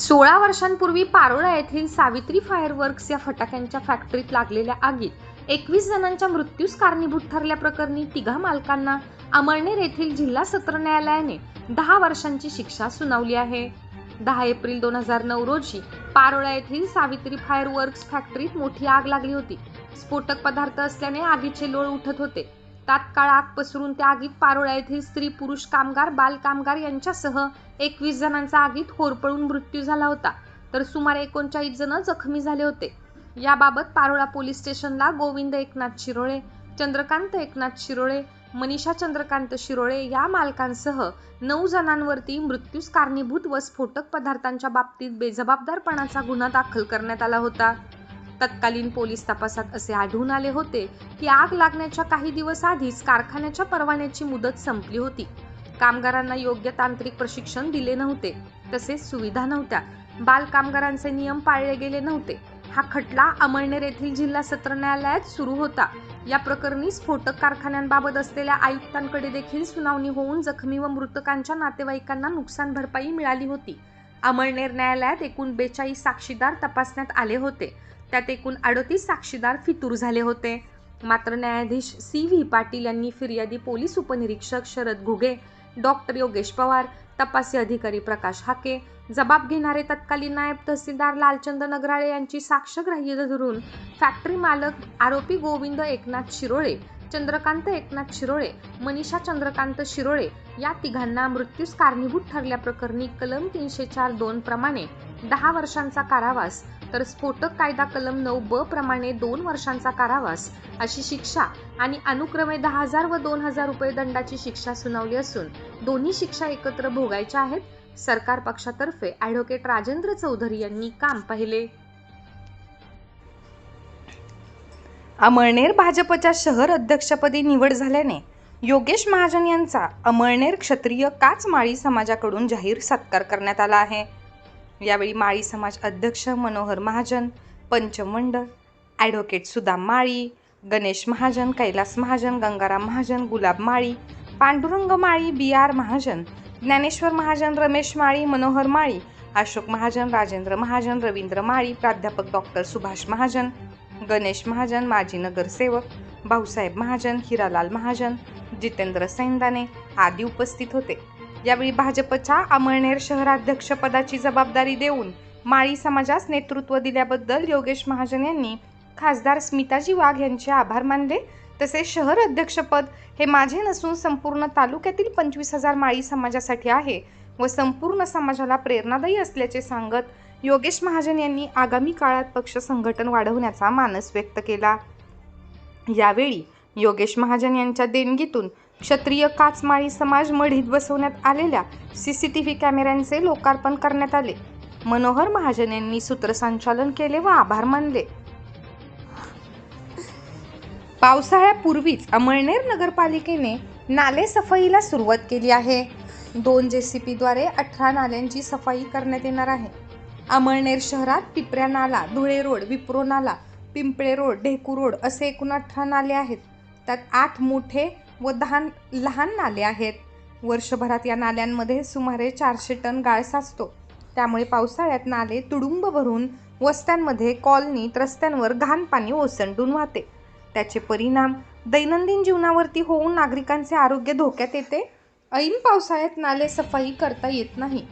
सोळा वर्षांपूर्वी पारोळा येथील सावित्री फायरवर्क्स या फटाक्यांच्या फॅक्टरीत लागलेल्या आगीत एकवीस जणांच्या मृत्यूस कारणीभूत ठरल्याप्रकरणी तिघा मालकांना अमळनेर येथील जिल्हा सत्र न्यायालयाने दहा वर्षांची शिक्षा सुनावली आहे. दहा एप्रिल दोन हजार नऊ रोजी पारोळा येथील सावित्री फायरवर्क्स फॅक्टरीत मोठी आग लागली होती. स्फोटक पदार्थ असल्याने आगीचे लोळ उठत होते. तात्काळ आग पसरून त्या आगीत पारोळा येथील स्त्री पुरुष कामगार बालकामगार यांच्यासह एकवीस जणांचा आगीत होरपळून मृत्यू झाला होता. तर सुमारे एकोणचाळीस जण जखमी झाले होते. याबाबत पारोळा पोलीस स्टेशनला गोविंद एकनाथ शिरोळे चंद्रकांत एकनाथ शिरोळे मनीषा चंद्रकांत शिरोळे या मालकांसह नऊ जणांवरती मृत्यूस कारणीभूत व स्फोटक पदार्थांच्या बाबतीत बेजबाबदारपणाचा गुन्हा दाखल करण्यात आला होता. तत्कालीन पोलीस तपासात असे आढळून आले होते की आग लागण्याच्या काही दिवस आधीच कारखान्याच्या परवान्याची मुदत संपली होती. कामगारांना योग्य तांत्रिक प्रशिक्षण दिले नव्हते. तसेच सुविधा नव्हत्या. बाल कामगारांचे नियम पाळले गेले नव्हते. हा खटला अमळनेर येथील जिल्हा सत्र न्यायालयात सुरू होता. या प्रकरणी स्फोटक कारखान्यांबाबत असलेल्या आयुक्तांकडे देखील सुनावणी होऊन जखमी व मृतकांच्या नातेवाईकांना नुकसान भरपाई मिळाली होती. अमळनेर न्यायालयात एकूण बेचाळीस साक्षीदार तपासण्यात आले होते. त्यात एकूण अडतीस साक्षीदार फितूर झाले होते. मात्र न्यायाधीश सी व्ही पाटील यांनी फिर्यादी पोलीस उपनिरीक्षक शरद घुगे डॉक्टर योगेश पवार तपासी अधिकारी प्रकाश हाके जबाब घेणारे तत्कालीन नायब तहसीलदार लालचंद नगराळे यांची साक्ष ग्राह्य धरून फॅक्टरी मालक आरोपी गोविंद एकनाथ शिरोळे चंद्रकांत एकनाथ शिरोळे मनीषा चंद्रकांत शिरोळे या तिघांना मृत्यूस कारणीभूत ठरल्याप्रकरणी कलम तीनशे चार दोन प्रमाणे दहा वर्षांचा कारावास तर स्फोटक कायदा कलम नऊ ब प्रमाणे दोन वर्षांचा कारावास अशी शिक्षा आणि अनुक्रमे दहा हजार व दोन हजार रुपये दंडाची शिक्षा सुनावली असून दोन्ही शिक्षा एकत्र भोगायच्या आहेत. सरकार पक्षातर्फे ॲडव्होकेट राजेंद्र चौधरी यांनी काम पाहिले. अमळनेर भाजपच्या शहर अध्यक्षपदी निवड झाल्याने योगेश महाजन यांचा अमळनेर क्षत्रिय काच माळी समाजाकडून जाहीर सत्कार करण्यात आला आहे. यावेळी माळी समाज अध्यक्ष Manohar Mahajan पंचमंडळ advocate Sudam Mali Ganesh Mahajan Kailas Mahajan Gangaram Mahajan Gulab Mali Pandurang Mali B R Mahajan Dnyaneshwar Mahajan Ramesh Mali Manohar Mali Ashok Mahajan Rajendra Mahajan Ravindra Mali प्राध्यापक डॉक्टर सुभाष महाजन गणेश महाजन माजी नगरसेवक भाऊसाहेब महाजन हिरालाल महाजन जितेंद्र सैंदाने आदी उपस्थित होते. यावेळी भाजपच्या अमळनेर शहराध्यक्षपदाची जबाबदारी देऊन माळी समाजास नेतृत्व दिल्याबद्दल योगेश महाजन यांनी खासदार स्मिताजी वाघ यांचे आभार मानले. तसेच शहर अध्यक्षपद हे माझे नसून संपूर्ण तालुक्यातील पंचवीस हजार माळी समाजासाठी आहे व संपूर्ण समाजाला प्रेरणादायी असल्याचे सांगत योगेश महाजन यांनी आगामी काळात पक्ष संघटन वाढवण्याचा मानस व्यक्त केला. यावेळी योगेश महाजन यांच्या देणगीतून क्षत्रिय काचमाळी समाज मढीत बसवण्यात आलेल्या सी सी टी व्ही कॅमेऱ्यांचे लोकार्पण करण्यात आले. मनोहर महाजन यांनी सूत्रसंचालन केले व आभार मानले. पावसाळ्यापूर्वीच अमळनेर नगरपालिकेने नाले सफाईला सुरुवात केली आहे. दोन जे सी पीद्वारे अठरा नाल्यांची सफाई करण्यात येणार आहे. अमळनेर शहरात पिपऱ्या नाला धुळे रोड विप्रो नाला पिंपळे रोड ढेकू रोड असे एकूण अठरा नाले आहेत. त्यात आठ मोठे व दहा लहान नाले आहेत. वर्षभरात या नाल्यांमध्ये सुमारे चारशे टन गाळ साचतो. त्यामुळे पावसाळ्यात नाले तुडुंब भरून वस्त्यांमध्ये कॉलनीत रस्त्यांवर घाण पाणी ओसंडून वाहते. त्याचे परिणाम दैनंदिन जीवनावरती होऊन नागरिकांचे आरोग्य धोक्यात येते. ऐन पावसाळ्यात नाले सफाई करता येत नाही.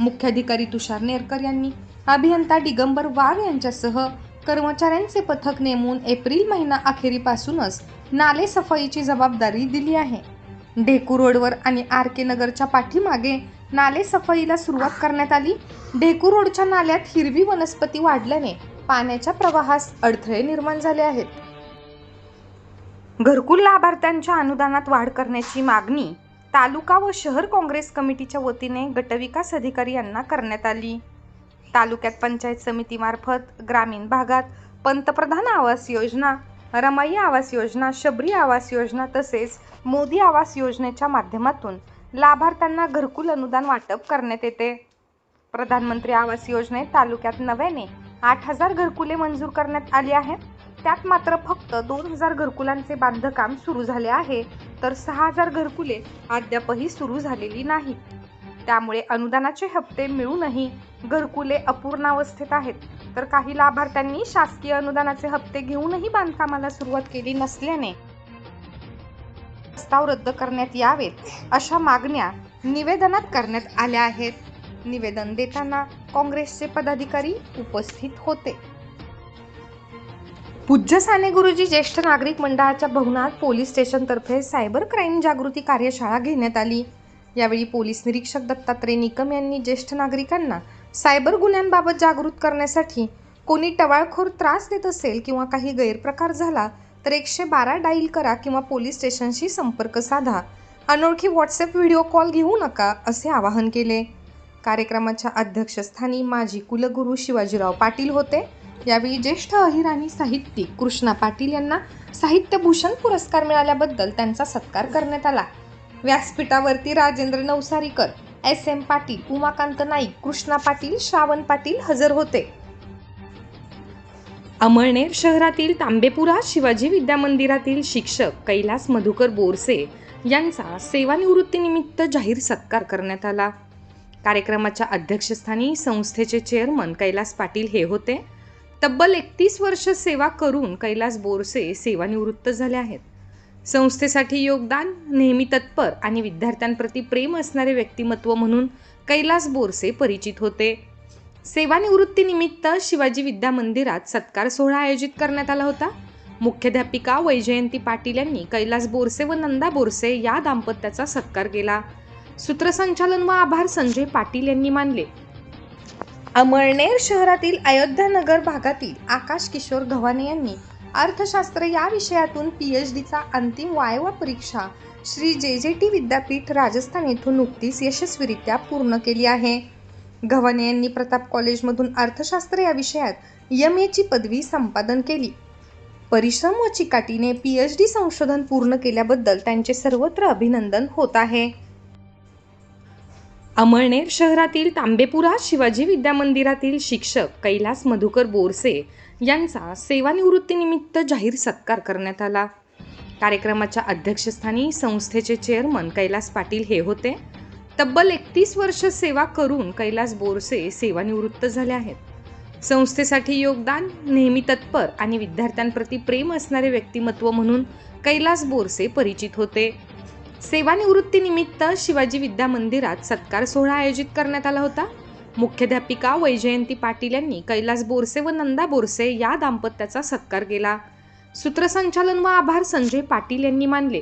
मुख्याधिकारी तुषार नेरकर यांनी अभियंता दिगंबर वाघ यांच्यासह कर्मचाऱ्यांचे पथक नेमून एप्रिल महिना अखेरीपासूनच नाले सफाईची जबाबदारी दिली आहे. ढेकू रोडवर आणि आर के नगरच्या पाठीमागे नाले सफाईला सुरुवात करण्यात आली. ढेकू रोडच्या नाल्यात हिरवी वनस्पती वाढल्याने पाण्याच्या प्रवाहास अडथळे निर्माण झाले आहेत. घरकुल लाभार्थ्यांच्या अनुदानात वाढ करण्याची मागणी तालुका व शहर काँग्रेस कमिटीच्या वतीने गटविकास अधिकारी यांना करण्यात आली. तालुक्यात पंचायत समितीमार्फत ग्रामीण भागात पंतप्रधान आवास योजना रमाई आवास योजना शबरी आवास योजना तसेच मोदी आवास योजनेच्या माध्यमातून लाभार्थ्यांना घरकुल अनुदान वाटप करण्यात येते. प्रधानमंत्री आवास योजनेत तालुक्यात नव्याने आठ हजार घरकुले मंजूर करण्यात आली आहेत. त्यात मात्र फक्त दोन हजार घरकुलांचे बांधकाम सुरू झाले आहे तर सहा हजार घरकुले अद्यापही सुरू झालेली नाहीत. त्यामुळे अनुदानाचे हप्ते मिळूनही घरकुले अपूर्णावस्थेत आहेत. तर काही लाभार्थ्यांनी शासकीय अनुदानाचे हप्ते घेऊनही बांधकामाला सुरुवात केली नसल्याने प्रस्ताव रद्द करण्यात यावेत अशा मागण्या निवेदनात करण्यात आल्या आहेत. निवेदन देताना काँग्रेसचे पदाधिकारी उपस्थित होते. पूज्य साने गुरुजी ज्येष्ठ नागरिक मंडळाच्या भवनात पोलीस स्टेशनतर्फे सायबर क्राईम जागृती कार्यशाळा घेण्यात आली. यावेळी पोलीस निरीक्षक दत्तात्रय निकम यांनी ज्येष्ठ नागरिकांना सायबर गुन्ह्यांबाबत जागृत करण्यासाठी कोणी टवाळखोर त्रास देत असेल किंवा काही गैरप्रकार झाला तर एकशे बारा डाईल करा किंवा पोलीस स्टेशनशी संपर्क साधा. अनोळखी व्हॉट्सअप व्हिडिओ कॉल घेऊ नका असे आवाहन केले. कार्यक्रमाच्या अध्यक्षस्थानी माजी कुलगुरू शिवाजीराव पाटील होते. यावेळी ज्येष्ठ अहिराणी साहित्यिक कृष्णा पाटील यांना साहित्यभूषण पुरस्कार मिळाल्याबद्दल त्यांचा सत्कार करण्यात आला. व्यासपीठावरती राजेंद्र नवसारीकर एस एम पाटील उमाकांत नाईक कृष्णा पाटील श्रावण पाटील हजर होते. अमळनेर शहरातील तांबेपुरा शिवाजी विद्यामंदिरातील शिक्षक कैलास मधुकर बोरसे यांचा सेवानिवृत्तीनिमित्त जाहीर सत्कार करण्यात आला. कार्यक्रमाच्या अध्यक्षस्थानी संस्थेचे चेअरमन कैलास पाटील हे होते. तब्बल एकतीस वर्ष सेवा करून कैलास बोरसे सेवानिवृत्त झाले आहेत. संस्थेसाठी योगदान नेहमी तत्पर आणि विद्यार्थ्यांप्रती प्रेम असणारे व्यक्तिमत्व म्हणून कैलास बोरसे परिचित होते. सेवानिवृत्तीनिमित्त शिवाजी विद्या मंदिरात सत्कार सोहळा आयोजित करण्यात आला होता. मुख्याध्यापिका वैजयंती पाटील यांनी कैलास बोरसे व नंदा बोरसे या दाम्पत्याचा सत्कार केला. सूत्रसंचालन व आभार संजय पाटील यांनी मानले. अमळनेर शहरातील अयोध्यानगर भागातील आकाश किशोर गव्हाणे यांनी अर्थशास्त्र या विषयातून पी एच डीचा अंतिम वायवा परीक्षा. श्री जे जे टी विद्यापीठ राजस्थान येथून नुकतीच यशस्वीरित्या पूर्ण केली आहे. गव्हाणे यांनी प्रताप कॉलेजमधून अर्थशास्त्र या विषयात एम एची पदवी संपादन केली. परिश्रम व चिकाटीने पी एच डी संशोधन पूर्ण केल्याबद्दल त्यांचे सर्वत्र अभिनंदन होत आहे. अमळनेर शहरातील तांबेपुरा शिवाजी विद्या मंदिरातील शिक्षक कैलास मधुकर बोरसे यांचा सेवानिवृत्तीनिमित्त जाहीर सत्कार करण्यात आला. कार्यक्रमाच्या अध्यक्षस्थानी संस्थेचे चेअरमन कैलास पाटील हे होते. तब्बल एकतीस वर्ष सेवा करून कैलास बोरसे सेवानिवृत्त झाले आहेत. संस्थेसाठी योगदान नेहमी तत्पर आणि विद्यार्थ्यांप्रती प्रेम असणारे व्यक्तिमत्व म्हणून कैलास बोरसे परिचित होते. सेवानिवृत्तीनिमित्त शिवाजी विद्या मंदिरात सत्कार सोहळा आयोजित करण्यात आला होता. मुख्याध्यापिका वैजयंती पाटील यांनी कैलास बोरसे व नंदा बोरसे या दाम्पत्याचा सत्कार केला. सूत्रसंचालन व आभार संजय पाटील यांनी मानले.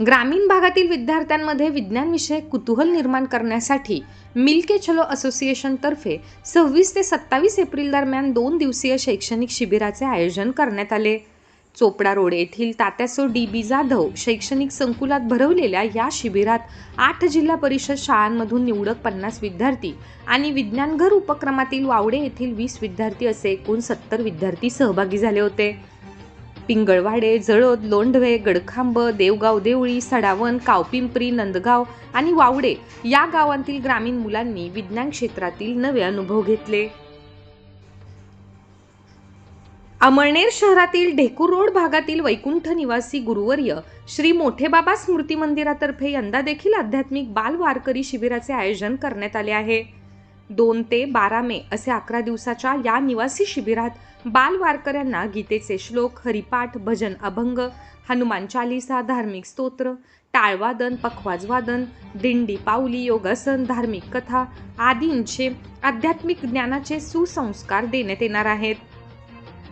ग्रामीण भागातील विद्यार्थ्यांमध्ये विज्ञानविषयक कुतूहल निर्माण करण्यासाठी मिल्के चलो असोसिएशनतर्फे सव्वीस ते सत्तावीस एप्रिल दरम्यान दोन दिवसीय शैक्षणिक शिबिराचे आयोजन करण्यात आले. चोपडा रोड येथील तात्यासो डी बी जाधव शैक्षणिक संकुलात भरवलेल्या या शिबिरात आठ जिल्हा परिषद शाळांमधून निवडक पन्नास विद्यार्थी आणि विज्ञानघर उपक्रमातील वावडे येथील वीस विद्यार्थी असे एकूण सत्तर विद्यार्थी सहभागी झाले होते. पिंगळवाडे जळोद लोंढवे गडखांब देवगाव देवळी सडावन कावपिंपरी नंदगाव आणि वावडे या गावांतील ग्रामीण मुलांनी विज्ञान क्षेत्रातील नवे अनुभव घेतले. अमळनेर शहरातील ढेकूर रोड भागातील वैकुंठ निवासी गुरुवर्य श्री मोठेबाबा स्मृती मंदिरातर्फे यंदा देखील आध्यात्मिक बाल वारकरी शिबिराचे आयोजन करण्यात आले आहे. दोन ते बारा मे असे अकरा दिवसाच्या या निवासी शिबिरात बाल वारकऱ्यांना गीतेचे श्लोक हरिपाठ भजन अभंग हनुमान चालिसा धार्मिक स्तोत्र टाळवादन पखवाजवादन दिंडी पावली योगासन धार्मिक कथा आदींचे आध्यात्मिक ज्ञानाचे सुसंस्कार देण्यात येणार आहेत.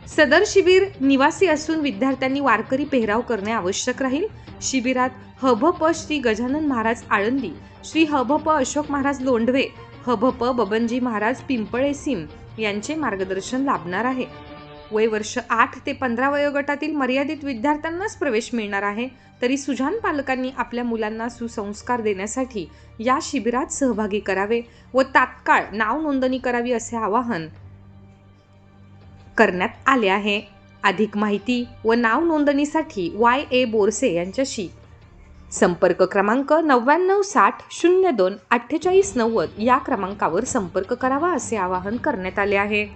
सदर शिबिर निवासी असून विद्यार्थ्यांनी वारकरी पेहराव करणे आवश्यक राहील. शिबिरात हभप श्री गजानन महाराज आळंदी श्री हभप अशोक महाराज लोंढवे हभप बबनजी महाराज पिंपळे सिम यांचे मार्गदर्शन लाभणार आहे. वय वर्ष आठ ते पंधरा वयोगटातील मर्यादित विद्यार्थ्यांनाच प्रवेश मिळणार आहे. तरी सुजान पालकांनी आपल्या मुलांना सुसंस्कार देण्यासाठी या शिबिरात सहभागी करावे व तात्काळ नाव नोंदणी करावी असे आवाहन करण्यात आले आहे. अधिक माहिती व नाव नोंदणीसाठी वाय ए बोरसे यांच्याशी. संपर्क क्रमांक नव्याण्णव साठ शून्य दोन अठ्ठेचाळीस नव्वद या क्रमांकावर संपर्क करावा असे आवाहन करण्यात आले आहे.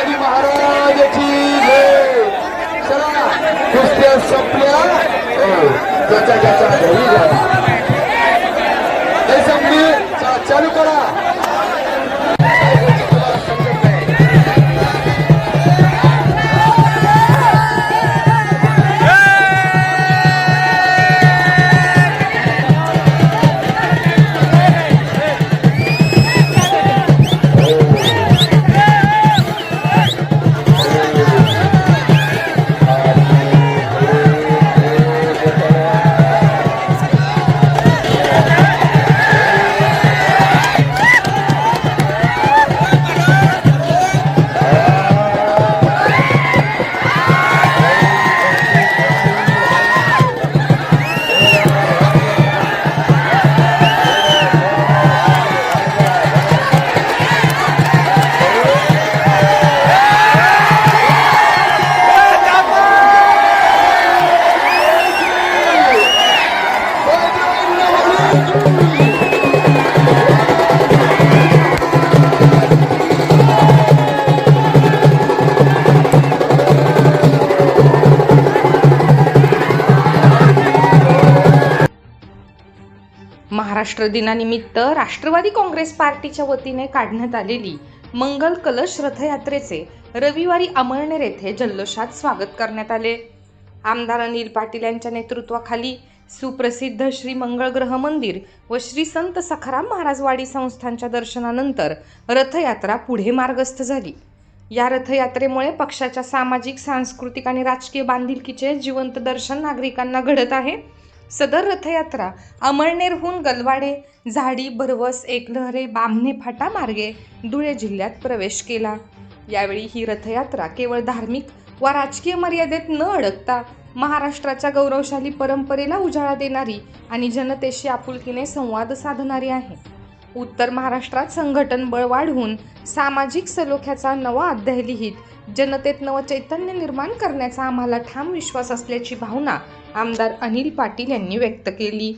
शिवाजी महाराजाची चला कुस्त्या संपल्या. हो, त्याच्या त्याच्या घरी जा संपली. चालू करा. राष्ट्रदिनानिमित्त राष्ट्रवादी काँग्रेस पार्टीच्या वतीने काढण्यात आलेली मंगल कलश रथयात्रेचे रविवारी अमळनेर येथे जल्लोषात स्वागत करण्यात आले. आमदार अनिल पाटील यांच्या नेतृत्वाखाली सुप्रसिद्ध श्री मंगळग्रह मंदिर व श्री संत सखाराम महाराजवाडी संस्थांच्या दर्शनानंतर रथयात्रा पुढे मार्गस्थ झाली. या रथयात्रेमुळे पक्षाच्या सामाजिक सांस्कृतिक आणि राजकीय बांधिलकीचे जिवंत दर्शन नागरिकांना घडत आहे. सदर रथयात्रा अमळनेरहून गलवाडे झाडी भरवस एकलहरे बामणे फाटा मार्गे धुळे जिल्ह्यात प्रवेश केला. यावेळी ही रथयात्रा केवळ धार्मिक व राजकीय मर्यादेत न अडकता महाराष्ट्राच्या गौरवशाली परंपरेला उजाळा देणारी आणि जनतेशी आपुलकीने संवाद साधणारी आहे. उत्तर महाराष्ट्रात संघटन बळ वाढवून सामाजिक सलोख्याचा नवा अध्याय लिहित जनतेत नवचैतन्य निर्माण करण्याचा आम्हाला ठाम विश्वास असल्याची भावना आमदार अनिल पाटील यांनी व्यक्त केली.